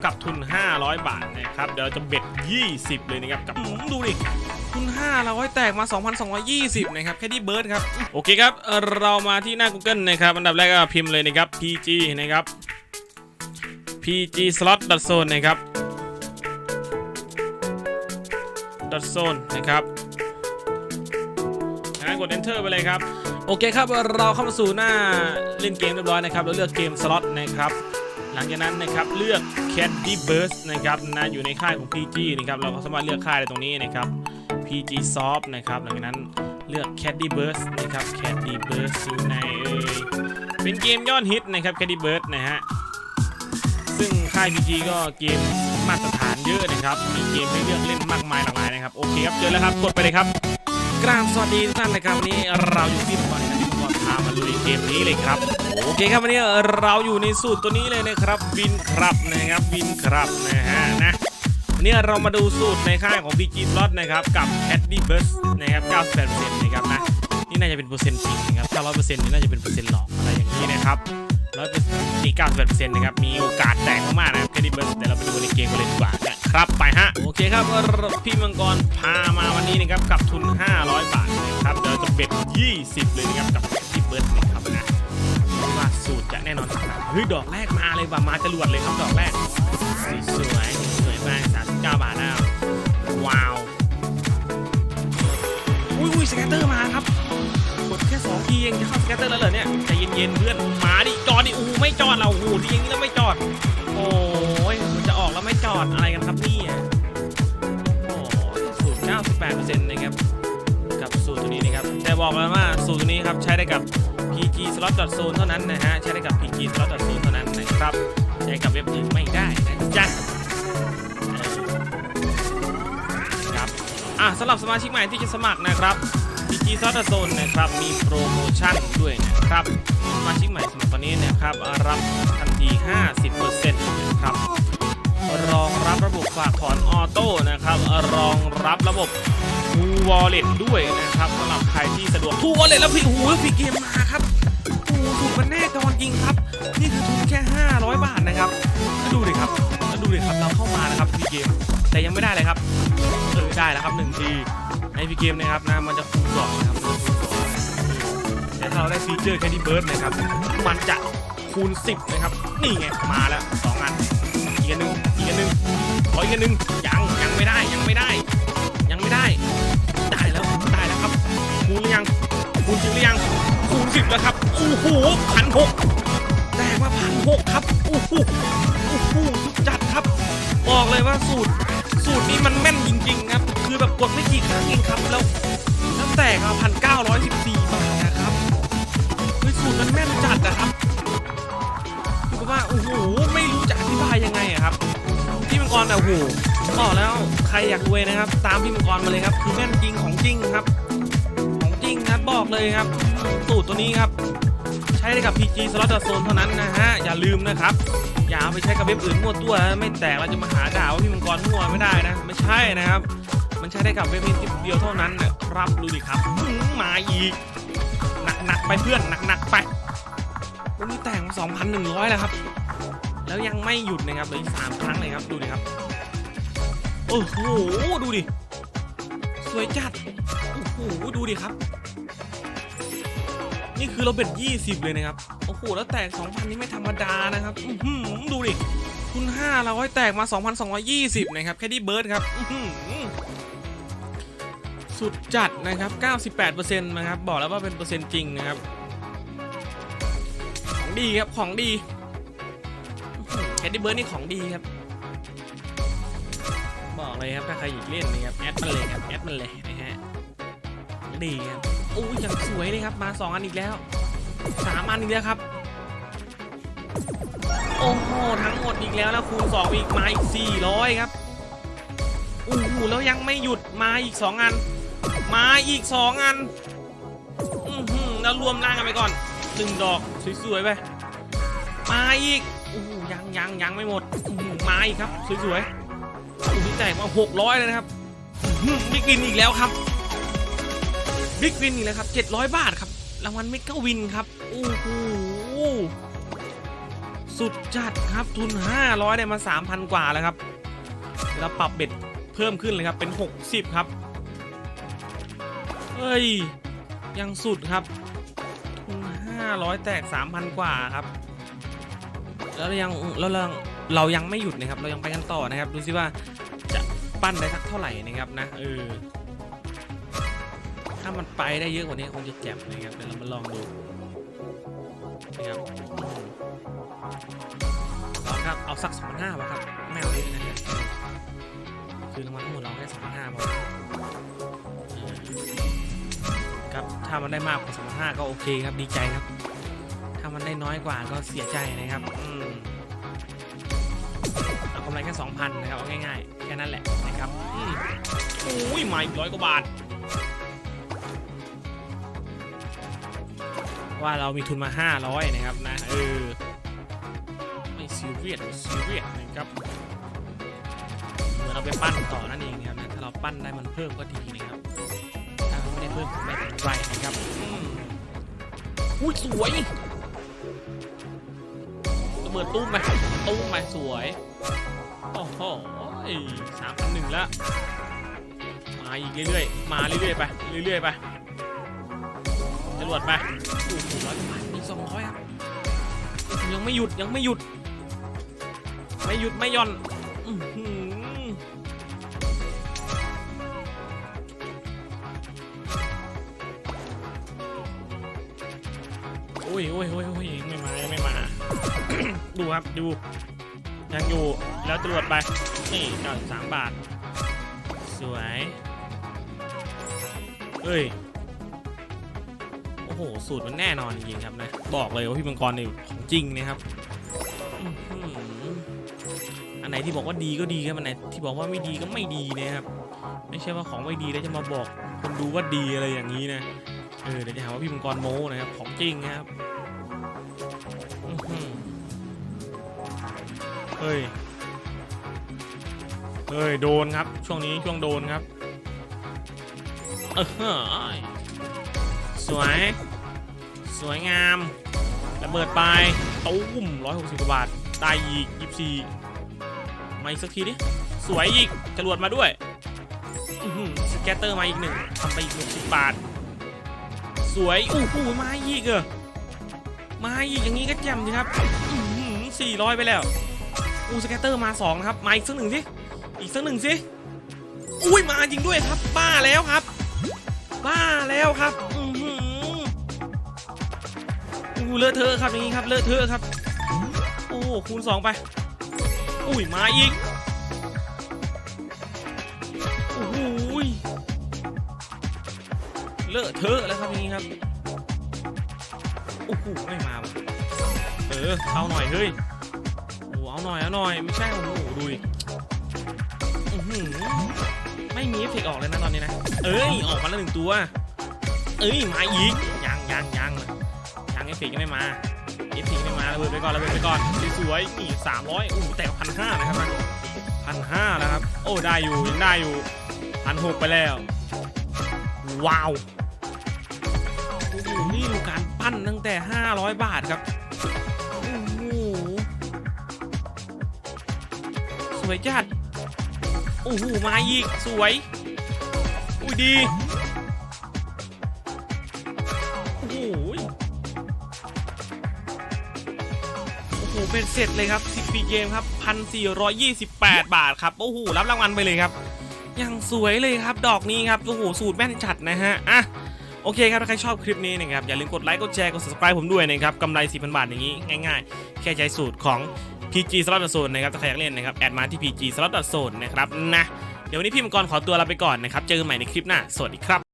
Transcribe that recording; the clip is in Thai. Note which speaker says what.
Speaker 1: กับทุน 500 บาทนะครับเดี๋ยวเราจะเบ็ด 20 เลยนะครับกับอืมดูดิทุน500แตกมา 2,220 นะครับ แค่ที่เบิร์ดครับ โอเคครับเอ่อเรามาที่หน้า Google นะครับ อันดับแรกก็พิมพ์เลยนะครับ PG นะครับ PG slot zone นะครับ dot zone นะครับงั้นกด enter ไปเลยครับ โอเคครับ เราเข้ามาสู่หน้าเล่นเกมเรียบร้อยนะครับ เราเลือกเกมสล็อตนะครับ หลังจากนั้นนะครับเลือก Candy Burst นะครับนะอยู่ในค่ายของ PG นะครับเราก็สามารถเลือกค่ายได้ตรงนี้นะครับ PG Soft นะครับหลังจากนั้นเลือก Candy Burst นะครับ Candy Burst อยู่ในเอ่ยเป็นเกมยอดฮิตนะครับ Candy Burst นะฮะซึ่งค่าย PG ก็เกมมาตรฐานเยอะนะครับมีเกมให้เลือกเล่นมากมายหลากหลายนะครับโอเคครับเจอแล้วครับกดไปเลยครับกราบสวัสดีทุกท่านนะครับวันนี้เราอยู่ที่บอลนะ กมนี้เลยครับโอเคครับวันนี้เราอยู่ในสูตรตัวนี้เลยนะครับวินครับนะครับวินครับนะฮะนะวันนี้เรามาดูสูตรในค่ายของ PG Slot นะครับกับ Caddy b u s นะครับ98%นะครับนะนี่น่าจะเป็นเปอร์เซ็นต์จริงนะครับถ้า100%นี่น่าจะเป็นเปอร์เซ็นต์หลอกอะไรอย่างนี้นะครับร้อยเปอร์เซ็นต์นี่98%นะครับมีโอกาสแตกมากๆนะครับ Caddy Burst เดี๋ยวเราไปดูในเกมกันเลยดีกว่านะครับไปฮะโอเคครับพี่มังกรพามาวันนี้นะครับกับทุน 500 บาทนะครับเดี๋ยวเราจะเบ็ด 20 เลยนะครับกับ Caddy Burst นะครับนะว่าสูตรจะแน่นอนขนาดเฮ้ยดอกแรกมาเลยว่ะมาจรวดเลยครับดอกแรกสวยสวยมาก39บเก้าบาทแล้วว้าวอุ้ยอุ้ยสแกตเตอร์มาครับกดแค่2ทีเองจะเข้าสแกตเตอร์แล้วเหรอเนี่ยใจเย็นๆเพื่อนมาดิจอดดิอู้ไม่จอดเราโอ้โหทีอย่างนี้แล้วไม่จอด โอ้ยมันจะออกแล้วไม่จอดอะไรกันครับนี่โอ้สูตร98%นะครับ สูตรตัวนี้นะครับแต่บอกเลยว่าสูตรตัวนี้ครับใช้ได้กับ PG slot zone เท่านั้นนะฮะใช้ได้กับ PG slot zone เท่านั้นนะครับใช้กับเว็บอื่นไม่ได้นะจ๊ะครับอะสำหรับสมาชิกใหม่ที่จะสมัครนะครับ PG slot zone นะครับมีโปรโมชั่นด้วยนะครับสมาชิกใหม่สมัครตอนนี้นะครับรับทันที 50%นะครับรองรับระบบฝากถอนออโต้นะครับรองรับระบบ ทูวอลเล็ตด้วยนะครับสำหรับใครที่สะดวกทูวอลเล็ตแล้วพี่โอ้โหพี่เกมมาครับโอ้โหถูกมันแน่นอนจริงครับ นี่คือทุนแค่ 500 บาทนะครับแล้วดูดิครับแล้วดูดิครับเราเข้ามานะครับพี่เกม แต่ยังไม่ได้เลยครับเออได้แล้วครับหนึ่งทีในพี่เกมนะครับนะมันจะคูณสองนะครับคูณสองแต่ถ้าเราได้ฟีเจอร์แค่ที่เบิร์ดนะครับ มันจะคูณ 10 นะครับ นี่ไงมาแล้วสองอันอีกอันหนึ่งอีกอันหนึ่งขออีกอันหนึ่งยังยังไม่ได้ยังไม่ได้ ไม่ได้ ได้แล้วได้แล้วครับคูณหรือยังคูณจริงหรือยังคูณสิบแล้วครับโอ้โหพันหกแตกมาพันหกครับโอ้โหโอ้โหสุดจัดครับ บอกเลยว่าสูตร สูตรนี้มันแม่นจริง ๆ ครับ คือแบบกดไม่กี่ครั้งเองครับแล้วแล้วแตกมาพันเก้าร้อยสิบสี่บาทนะครับเฮ้ยสูตรมันแม่นจัดนะครับคือแบบว่าโอ้โหไม่รู้จะอธิบายยังไงอะครับ งกรอะโอ้โหบอกแล้วใครอยากรวยนะครับ ตามพี่มังกรมาเลยครับ คือแม่นจริงของจริงครับ ของจริงครับบอกเลยครับ สูตรตัวนี้ครับ ใช้ได้กับ PG Slot Zone เท่านั้นนะฮะอย่าลืมนะครับ อย่าเอาไปใช้กับเว็บอื่นมั่วตัวไม่แตกเราจะมาหาด่าว่าพี่มังกรมั่วไม่ได้นะ ไม่ใช่นะครับ มันใช้ได้กับเว็บนี้เดียวเท่านั้นนะครับดูดิครับอื้อหือมาอีกหนักๆไปเพื่อนหนักๆไปวันนี้แต่งมา2,100แล้วครับ แล้วยังไม่หยุดนะครับเลืออีกสามครั้งเลยครับดูดิครับโอ้โหดูดิสวยจัดโอ้โหดูดิครับ นี่คือเราเบ็ด20 เลยนะครับโอ้โหแล้วแตก 2,000 นี่ไม่ธรรมดานะครับอื้อหือดูดิคุณ5เราให้แตกมา 2,220 นะครับแค่ที่เบิร์ดครับอืสุดจัดนะครับ 98%นะครับ บอกแล้วว่าเป็นเปอร์เซ็นต์จริงนะครับ ของดีครับ ของดี แคดดี้เบิร์ดนี่ของดีครับ บอกเลยครับถ้าใครอยากเล่นนะครับแอดมันเลยครับแอดมันเลยนะฮะดีครับโอ้ยอย่างสวยเลยครับมาสองอันอีกแล้วสามอันอีกแล้วครับโอ้โหทั้งหมดอีกแล้วแล้วคูณสองอีกมาอีก 400 ครับโอ้โหแล้วยังไม่หยุดมาอีกสองอัน มาอีกสองอันอือหือแล้วรวมร่างกันไปก่อนหนึ่งดอกสวยๆไปมาอีก ยังยังยังไม่หมดมาอีกครับ สวยๆโอ้โหแตกมา600เลยนะครับบิ๊กวินอีกแล้วครับบิ๊กวินอีกแล้วครับ700บาทครับรางวัลเมกะวินครับโอ้โหสุดจัดครับทุน 500 ได้มา3,000 กว่าแล้วครับ แล้วปรับเบ็ดเพิ่มขึ้นเลยครับเป็น 60 ครับ เฮ้ย ยังสุดครับทุน500 แตก 3,000 กว่าครับ แล้วยังแล้วเราเรายังไม่หยุดนะครับ เรายังไปกันต่อนะครับ ดูสิว่าจะปั้นได้สักเท่าไหร่นะครับนะเออถ้ามันไปได้เยอะกว่านี้คงจะแจ่มนะครับเดี๋ยวเรามาลองดูนะครับอืมเอาครับเอาสักสองพันห้าป่ะครับแมวนิดนะครับคือรางวัลทั้งหมดเราแค่สองพันห้าพอเออครับถ้ามันได้มากกว่าสองพันห้าก็โอเคครับดีใจครับ ถ้ามันได้น้อยกว่าก็เสียใจนะครับอืมำไรแค่สองพันนะครับเอาง่ายๆ แค่นั้นแหละนะครับอืมโอ้ยมาอีกร้อยกว่าบาท ว่าเรามีทุนมา 500 นะครับนะ เออ ไม่ซีเรียสซีเรียสนะครับ เหมือนเราไปปั้นต่อนั่นเองนะครับนะถ้าเราปั้นได้มันเพิ่มก็ดีนะครับถ้าไม่ได้เพิ่มก็ไม่เป็นไรนะครับอืมอุ้ยสวยระเบิดตุ้มไปตุ้มไปสวย โอ้โหสามพันหนึ่งแล้วมาอีกเรื่อยๆ มาเรื่อยๆไป เรื่อยๆไปจรวดไปโอ้โหร้อยกว่าบาทอีกสองร้อยครับโอ้โหยังไม่หยุดยังไม่หยุด ไม่หยุดไม่หย่อนอื้อหือโอ้ยโอ้ยโอ้ยโอ้ยยังไม่มายังไม่มา ดูครับดู ยังอยู่แล้วตรวจไป นี่เก้าสามบาท สวยเอ้ย โอ้โห สูตรมันแน่นอนจริงครับนะ บอกเลยว่าพี่มังกรเนี่ยของจริงนะครับอันไหนที่บอกว่าดีก็ดีครับ อันไหนที่บอกว่าไม่ดีก็ไม่ดีนะครับ ไม่ใช่ว่าของไม่ดีแล้วจะมาบอกคนดูว่าดีอะไรอย่างนี้นะ เออเดี๋ยวจะหาว่าพี่มังกรโม้นะครับ ของจริงนะครับ เฮ้ย เฮ้ย โดนครับ ช่วงนี้ช่วงโดนครับเออฮ้ยสวย สวยงามระเบิดไปตุ้ม160กว่าบาทได้อีก24มาอีกสักทีดิ สวยอีกจรวดมาด้วยสแกตเตอร์มาอีกหนึ่งทำไปอีก60บบาท สวยอู้หูมาอีกเหรอมาอีกอย่างนี้ก็แจ่มสิครับอื้อหือ400ไปแล้ว อูสแกตเตอร์มา2นะครับมาอีกสักหนึ่งสิอีกสักหนึ่งสิอุ้ยมาจริงด้วยครับ บ้าแล้วครับ บ้าแล้วครับอือหือูเลอะเทอะครับอย่างนี้ครับเลอะเทอะครับ โอ้คูณสองไป อุ้ยมาอีกโอ้ยเลอะเทอะแล้วครับอย่างนี้ครับโอ้โหไม่มาเออเอาหน่อยเฮ้ย เอาหน่อยเอาหน่อยไม่ใช่โอ้โหดูดิไม่มีเอฟเฟกต์ออกเลยนะตอนนี้นะ เอ้ยออกมาแล้วหนึ่งตัว เอ้ยมาอีกยังยังยังยังเอฟเฟกต์ยังไม่มาเอฟเฟกต์ไม่มาระเบิดไปก่อนระเบิดไปก่อนสวยๆนี่สามร้อยอู้แต่พันห้านะครับพันห้านะครับ โอ้ได้อยู่ยังได้อยู่พันหกไปแล้ว ว้าวโอ้โหนี่ดูการปั้นตั้งแต่500บาทครับ วยจัดโอ้โหมาอีกสวย อุ้ยดีโอ้โหโอ้โหเป็นเสร็จเลยครับ10ปีเกมครับ1,428บาทครับโอ้โหรับรางวัลไปเลยครับยังสวยเลยครับดอกนี้ครับโอ้โหสูตรแม่นจัดนะฮะอะโอเคครับถ้าใครชอบคลิปนี้นะครับอย่าลืมกดไลค์กดแชร์กด subscribe ผมด้วยนะครับกำไร 4,000 บาทอย่างนี้ง่ายๆ แค่ใช้สูตรของ PG Slot Zone นะครับถ้าใครอยากเล่นนะครับแอดมาที่ PG Slot Zone นะครับนะเดี๋ยววันนี้พี่มังกรขอตัวลาไปก่อนนะครับเจอกันใหม่ในคลิปหน้าสวัสดีครับ